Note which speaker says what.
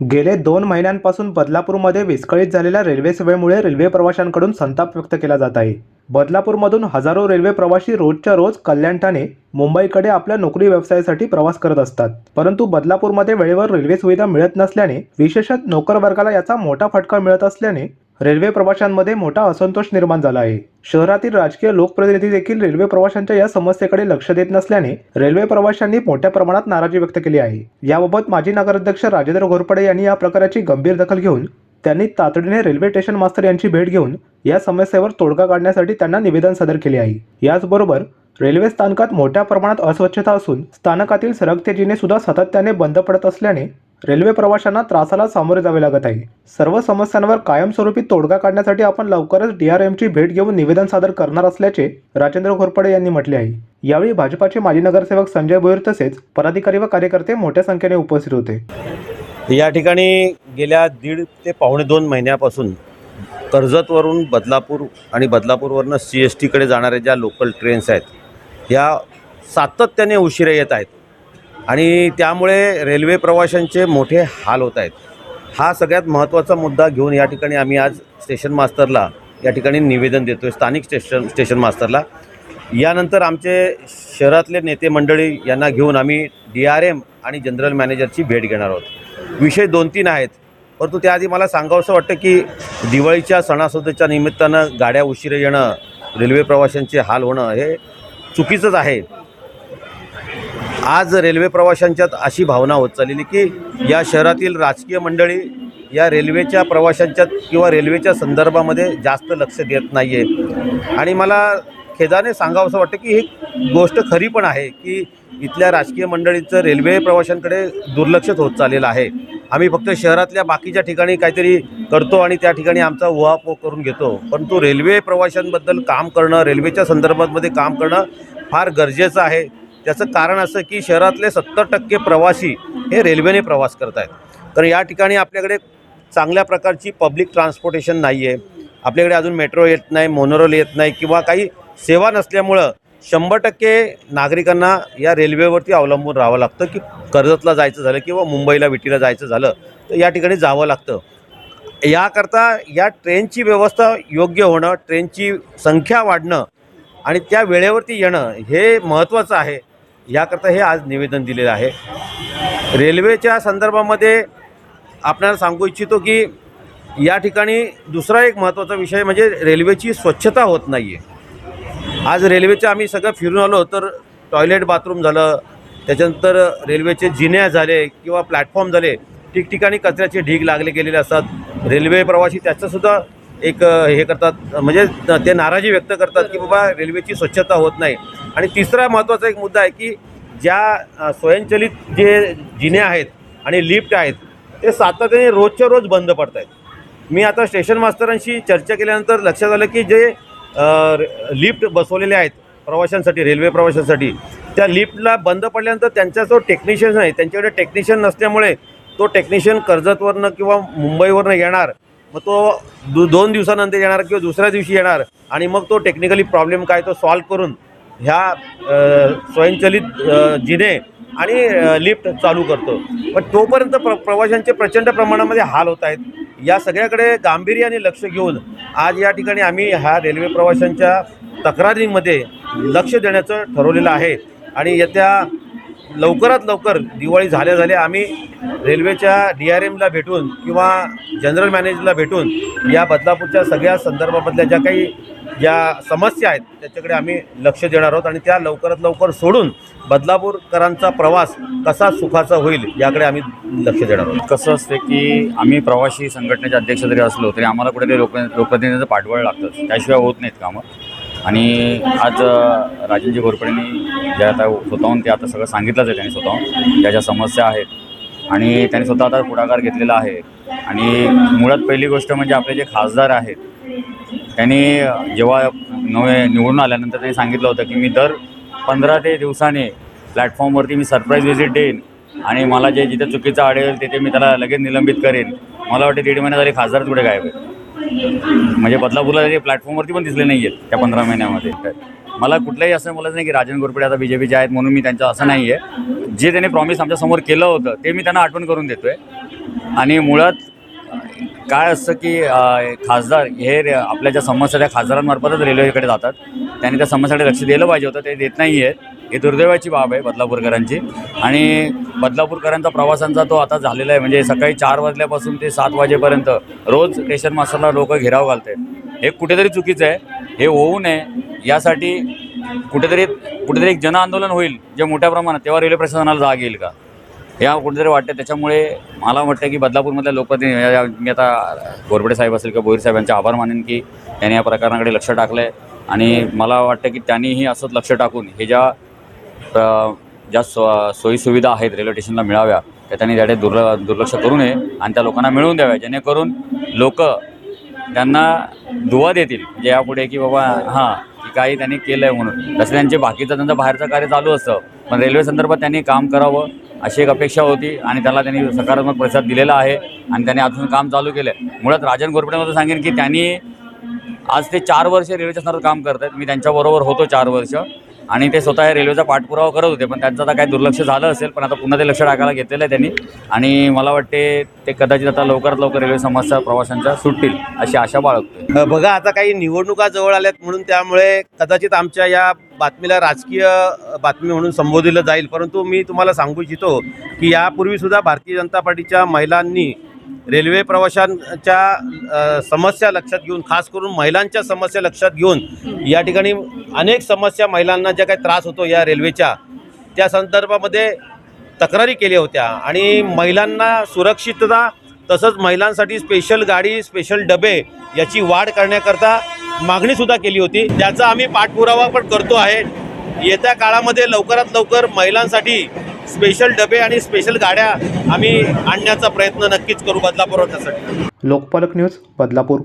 Speaker 1: गेले दोन महिन्यांपासून बदलापूरमध्ये विस्कळीत झालेल्या रेल्वे सेवेमुळे रेल्वे प्रवाशांकडून संताप व्यक्त केला जात आहे. बदलापूरमधून हजारो रेल्वे प्रवासी रोजच्या रोज कल्याण ठाणे मुंबईकडे आपल्या नोकरी व्यवसायासाठी प्रवास करत असतात. परंतु बदलापूरमध्ये वेळेवर रेल्वे सुविधा मिळत नसल्याने विशेषत नोकर वर्गाला याचा मोठा फटका मिळत असल्याने रेल्वे प्रवाशांमध्ये मोठा असंतोष निर्माण झाला आहे. शहरातील राजकीय लोकप्रतिनिधी देखील रेल्वे प्रवाशांच्या या समस्येकडे लक्ष देत नसल्याने रेल्वे प्रवाशांनी मोठ्या प्रमाणात नाराजी व्यक्त केली आहे. याबाबत माजी नगराध्यक्ष राजेंद्र घोरपडे यांनी या प्रकाराची गंभीर दखल घेऊन त्यांनी तातडीने रेल्वे स्टेशन मास्तर यांची भेट घेऊन या समस्येवर तोडगा काढण्यासाठी त्यांना निवेदन सादर केले आहे. याचबरोबर रेल्वे स्थानकात मोठ्या प्रमाणात अस्वच्छता असून स्थानकातील सरकते जिने सुद्धा सातत्याने बंद पडत असल्याने रेल्वे प्रवाशांना त्रासाला सामोरे जावे लागत आहे. सर्व समस्यांवर कायमस्वरूपी तोडगा काढण्यासाठी आपण लवकरच डीआरएमची भेट घेऊन निवेदन सादर करणार असल्याचे राजेंद्र घोरपडे यांनी म्हटले आहे. यावेळी भाजपाचे माजी नगरसेवक संजय भोईर तसेच पदाधिकारी व कार्यकर्ते मोठ्या संख्येने उपस्थित होते.
Speaker 2: या ठिकाणी गेल्या दीड ते पावणे दोन महिन्यापासून कर्जतवरून बदलापूर आणि बदलापूरवरनं सी एस टीकडे जाणाऱ्या ज्या लोकल ट्रेन्स आहेत या सातत्याने उशिरा येत आहेत. आणि त्यामुळे रेल्वे प्रवाशांचे मोठे हाल होत आहेत. हा सगळ्यात महत्त्वाचा मुद्दा घेऊन या ठिकाणी आम्ही आज स्टेशन मास्तरला या ठिकाणी निवेदन देतो आहे स्थानिक स्टेशन स्टेशन मास्तरला. यानंतर आमचे शहरातले नेते मंडळी यांना घेऊन आम्ही डी आर एम आणि जनरल मॅनेजरची भेट घेणार आहोत. विषय दोन तीन आहेत परंतु त्याआधी मला सांगावंसं वाटतं की दिवाळीच्या सणासुदीच्या निमित्तानं गाड्या उशिरा येणं रेल्वे प्रवाशांचे हाल होणं हे चुकीचंच आहे. आज रेल्वे प्रवाशांच्यात अशी भावना होत चाललेली की या शहरातील राजकीय मंडळी या रेल्वेच्या प्रवाशांच्यात किंवा रेल्वेच्या संदर्भामध्ये जास्त लक्ष देत नाही आहे आणि मला खेदाने सांगावंसं वाटतं की ही गोष्ट खरी पण आहे की इथल्या राजकीय मंडळीचं रेल्वे प्रवाशांकडे दुर्लक्षच होत चाललेलं आहे. आम्ही फक्त शहरातल्या बाकीच्या ठिकाणी काहीतरी करतो आणि त्या ठिकाणी आमचा उहापोह करून घेतो. परंतु रेल्वे प्रवाशांबद्दल काम करणं रेल्वेच्या संदर्भामध्ये काम करणं फार गरजेचं आहे. त्याचं कारण असं की शहरातले सत्तर टक्के प्रवासी हे रेल्वेने प्रवास करत आहेत तर या ठिकाणी आपल्याकडे चांगल्या प्रकारची पब्लिक ट्रान्सपोर्टेशन नाही आहे आपल्याकडे अजून मेट्रो येत नाही मोनोरेल येत नाही किंवा काही सेवा नसल्यामुळं शंभर टक्के नागरिकांना या रेल्वेवरती अवलंबून राहावं लागतं की कर्जतला जायचं झालं किंवा मुंबईला विटीला जायचं झालं तर या ठिकाणी जावं लागतं. याकरता या ट्रेनची व्यवस्था योग्य होणं ट्रेनची संख्या वाढणं आणि त्या वेळेवरती येणं हे महत्त्वाचं आहे. याकरता हे आज निवेदन दिलेलं आहे. रेल्वेच्या संदर्भामध्ये आपल्याला सांगू इच्छितो की या ठिकाणी दुसरा एक महत्त्वाचा विषय म्हणजे रेल्वेची स्वच्छता होत नाही आहे आज रेल्वेचं आम्ही सगळं फिरून आलो तर टॉयलेट बाथरूम झालं त्याच्यानंतर रेल्वेचे जिन्या झाले किंवा प्लॅटफॉर्म झाले ठिकठिकाणी कचऱ्याचे ढीग लागले गेलेले असतात. रेल्वे प्रवासी त्याचंसुद्धा एक हे करतात म्हणजे ते नाराजी व्यक्त करतात की बाबा रेल्वेची स्वच्छता होत नाही. आणि तिसरा महत्त्वाचा एक मुद्दा आहे की ज्या स्वयंचलित जे जिने आहेत आणि लिफ्ट आहेत ते सातत्याने रोजच्या रोज बंद पडत आहेत मी आता स्टेशन मास्तरांशी चर्चा केल्यानंतर लक्षात आलं की जे लिफ्ट बसवलेले आहेत प्रवाशांसाठी रेल्वे प्रवाशांसाठी त्या लिफ्टला बंद पडल्यानंतर त्यांचा जो टेक्निशियन आहे त्यांच्याकडे टेक्निशियन नसल्यामुळे तो टेक्निशियन कर्जतवरनं किंवा मुंबईवरनं येणार मग तो दु दोन दिवसानंतर येणार किंवा दुसऱ्या दिवशी येणार आणि मग तो टेक्निकली प्रॉब्लेम काय तो सॉल्व करून ह्या स्वयंचलित जिने आणि लिफ्ट चालू करतो. पण तोपर्यंत प्र प्रवाशांचे प्रचंड प्रमाणामध्ये हाल होत आहेत. या सगळ्याकडे गांभीर्याने लक्ष घेऊन आज या ठिकाणी आम्ही ह्या रेल्वे प्रवाशांच्या तक्रारींमध्ये लक्ष देण्याचं ठरवलेलं आहे. आणि येत्या लवकरात लवकर दिवाळी झाल्या झाल्या आम्ही रेल्वेच्या डी आर एमला भेटून किंवा जनरल मॅनेजरला भेटून या बदलापूरच्या सगळ्या संदर्भामधल्या ज्या काही ज्या समस्या आहेत त्याच्याकडे आम्ही लक्ष देणार आहोत आणि त्या लवकरात लवकर सोडून बदलापूरकरांचा प्रवास कसा सुखाचा होईल याकडे आम्ही लक्ष देणार आहोत.
Speaker 3: कसं असते की आम्ही प्रवासी संघटनेचे अध्यक्ष जरी असलो तरी आम्हाला कुठेतरी लोक लोकप्रतिनिधींचं पाठबळ लागतं. त्याशिवाय होत नाहीत कामं. आणि आज राजनजी घोरपडेंनी ज्या आता स्वतःहून ते आता सगळं सांगितलंच आहे त्यांनी स्वतःहून ज्या ज्या समस्या आहेत. आणि त्यांनी स्वतः आता पुढाकार घेतलेला आहे. आणि मुळात पहिली गोष्ट म्हणजे आपले जे खासदार आहेत त्यांनी जेव्हा नवे निवडून आल्यानंतर त्यांनी सांगितलं होतं की मी दर पंधरा ते दिवसाने प्लॅटफॉर्मवरती मी सरप्राईज व्हिजिट देईन आणि मला जे जिथे चुकीचं आढळेल तिथे मी त्याला लगेच निलंबित करेन. मला वाटते दीड महिन्यात झाले खासदार कुठे गायब आहेत. म्हणजे बदलापूरला ते प्लॅटफॉर्मवरती पण दिसले नाही आहेत त्या पंधरा महिन्यामध्ये. मला कुठलंही असं बोलायचं नाही की राजन गोरपडे आता बी जे आहेत म्हणून मी त्यांचं असं नाही आहे जे त्यांनी प्रॉमिस आमच्यासमोर केलं होतं ते मी त्यांना आठवण करून देतो आहे आणि मुळात काय असतं की खासदार हे रे- आपल्या ज्या समस्या त्या खासदारांमार्फतच रेल्वेकडे जातात. त्यांनी त्या समस्याकडे लक्ष दिलं पाहिजे होतं ते देत नाही आहेत ही दुर्दैवाची बाब आहे बदलापूरकरांची. आणि बदलापूरकरांचा प्रवासांचा तो आता झालेला आहे. म्हणजे सकाळी चार वाजल्यापासून ते सात वाजेपर्यंत रोज स्टेशन मास्टरला लोक घेराव घालत आहेत हे कुठेतरी चुकीचं आहे. हे होऊ नये. यासाठी कुठेतरी कुठेतरी एक जनआंदोलन होईल जे मोठ्या प्रमाणात तेव्हा रेल्वे प्रशासनाला जाग येईल का? या कुठेतरी वाटतं त्याच्यामुळे मला वाटतं की बदलापूरमधल्या लोकप्रतिनिधी या- मी आता गोरबडे साहेब असेल किंवा बोईर साहेबांचे आभार मानेन की त्यांनी या प्रकरणाकडे लक्ष टाकलं आहे आणि मला वाटतं की त्यांनीही असंच लक्ष टाकून हे ज्या ज्या सो सोयीसुविधा आहेत रेल्वे स्टेशनला मिळाव्या त्या त्यांनी त्याकडे दुर्ल दुर्लक्ष करू नये आणि त्या लोकांना मिळवून द्याव्या. जेणेकरून लोक त्यांना दुवा देतील म्हणजे यापुढे की बाबा हां की काही त्यांनी केलं आहे म्हणून. तसं त्यांचे बाकीचं त्यांचं बाहेरचं कार्य चालू असतं पण रेल्वे संदर्भात त्यांनी काम करावं अशी एक अपेक्षा होती आणि त्याला त्यांनी सकारात्मक प्रतिसाद दिलेला आहे आणि त्यांनी अजून काम चालू केलं आहे मुळात राजन गोरपडेमध्ये सांगेन की त्यांनी आज ते चार वर्ष रेल्वेच्या संदर्भात काम करत आहेत मी त्यांच्याबरोबर होतो चार वर्ष. आणि ते स्वतः रेल्वेचा पाठपुरावा करत होते पण त्यांचं आता काही दुर्लक्ष झालं असेल पण आता पुन्हा ते लक्ष टाकायला घेतलेलं आहे त्यांनी. आणि मला वाटते ते कदाचित आता लवकरात लवकर रेल्वे समस्या प्रवाशांच्या सुटतील अशी आशा बाळगतो
Speaker 2: बघा आता काही निवडणुका जवळ आल्यात म्हणून त्यामुळे कदाचित आमच्या या बातमीला राजकीय बातमी म्हणून संबोधिलं जाईल. परंतु मी तुम्हाला सांगू इच्छितो की यापूर्वीसुद्धा भारतीय जनता पार्टीच्या महिलांनी रेल्वे प्रवाशांच्या समस्या लक्षात घेऊन खास करून महिलांच्या समस्या लक्षात घेऊन या ठिकाणी अनेक समस्या महिलांना ज्या काही त्रास होतो या रेल्वेच्या त्या संदर्भामध्ये तक्रारी केल्या होत्या. आणि महिलांना सुरक्षितता तसंच महिलांसाठी स्पेशल गाडी स्पेशल डबे याची वाढ करण्याकरता मागणीसुद्धा केली होती. त्याचा आम्ही पाठपुरावा पण करतो आहे. येत्या काळामध्ये लवकरात लवकर महिलांसाठी स्पेशल डबे आणि स्पेशल गाड्या आम्ही आणण्याचा प्रयत्न नक्कीच करू बदलापूर त्यासाठी
Speaker 1: लोकपालक न्यूज बदलापूर.